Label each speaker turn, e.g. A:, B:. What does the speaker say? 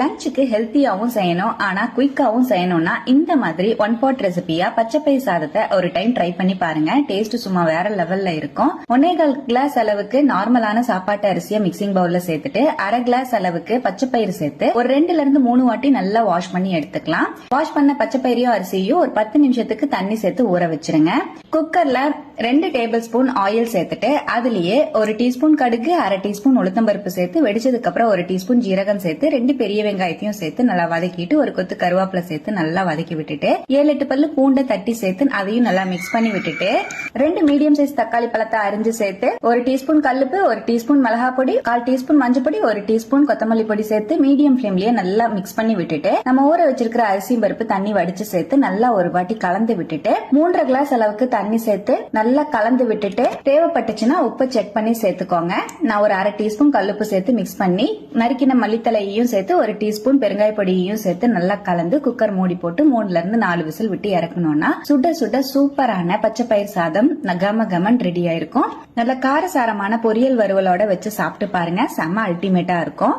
A: லஞ்சுக்கு ஹெல்த்தியாவும் செய்யணும். ஆனா குயிக்காவும் செய்யணும்னா இந்த மாதிரி ஒன் பாட் ரெசிபியா பச்சைப்பை சாதத்தை ஒரு டைம் ட்ரை பண்ணி பாருங்க. டேஸ்ட் சும்மா வேற லெவல்ல இருக்கும். ஒன்னேகால் கிளாஸ் அளவுக்கு நார்மலான சாப்பாட்டு அரிசியை மிக்சிங் பவுல்ல சேர்த்துட்டு அரை கிளாஸ் அளவுக்கு பச்சைப்பயிறு சேர்த்து ஒரு ரெண்டுல இருந்து மூணு வாட்டி நல்லா வாஷ் பண்ணி எடுத்துக்கலாம். வாஷ் பண்ண பச்சைப்பயிரையும் அரிசியும் ஒரு பத்து நிமிஷத்துக்கு தண்ணி சேர்த்து ஊற வச்சிருங்க. குக்கர்ல ரெண்டு டேபிள் ஸ்பூன் ஆயில் சேர்த்துட்டு அதுலயே ஒரு டீஸ்பூன் கடுகு அரை டீஸ்பூன் உளுத்தம்பருப்பு சேர்த்து வெடிச்சதுக்கு அப்புறம் ஒரு டீஸ்பூன் ஜீரகம் சேர்த்து ரெண்டு பெரிய வெங்காயத்தையும் சேர்த்து நல்லா வதக்கிட்டு ஒரு கொத்து கருவேப்பிலை சேர்த்து நல்லா வதக்கி விட்டுட்டு ஏழு எட்டு பல்லு பூண்டை தட்டி சேர்த்து அதையும் நல்லா மிக்ஸ் பண்ணி விட்டுட்டு ரெண்டு மீடியம் சைஸ் தக்காளி பழத்தை அரிஞ்சு சேர்த்து ஒரு டீஸ்பூன் கல்லுப்பு ஒரு டீஸ்பூன் மிளகா பொடி கால் டீஸ்பூன் மஞ்சள் பொடி ஒரு டீஸ்பூன் கொத்தமல்லி பொடி சேர்த்து மீடியம் ஃபிளேம்லயே நல்லா மிக்ஸ் பண்ணி விட்டுட்டு நம்ம ஊற வச்சிருக்கிற அரிசி பருப்பு தண்ணி வடிச்சு சேர்த்து நல்லா ஒரு வாட்டி கலந்து விட்டுட்டு மூன்றரை கிளாஸ் அளவுக்கு தண்ணி சேர்த்து நல்லா கலந்து விட்டுட்டு தேவைப்பட்டுச்சுன்னா உப்பு செக் பண்ணி சேர்த்துக்கோங்க. நான் ஒரு அரை டீஸ்பூன் கல்லுப்பு சேர்த்து மிக்ஸ் பண்ணி நறுக்கின மல்லித்தலையையும் சேர்த்து ஒரு டீஸ்பூன் பெருங்காய பொடியையும் சேர்த்து நல்லா கலந்து குக்கர் மூடி போட்டு மூணுல இருந்து நாலு விசில் விட்டு இறக்கணும்னா சுட சுட சூப்பரான பச்சை பயிர் சாதம் கம கமன் ரெடி ஆயிருக்கும். நல்ல காரசாரமான பொரியல் வறுவலோட வச்சு சாப்பிட்டு பாருங்க. செம அல்டிமேட்டா இருக்கும்.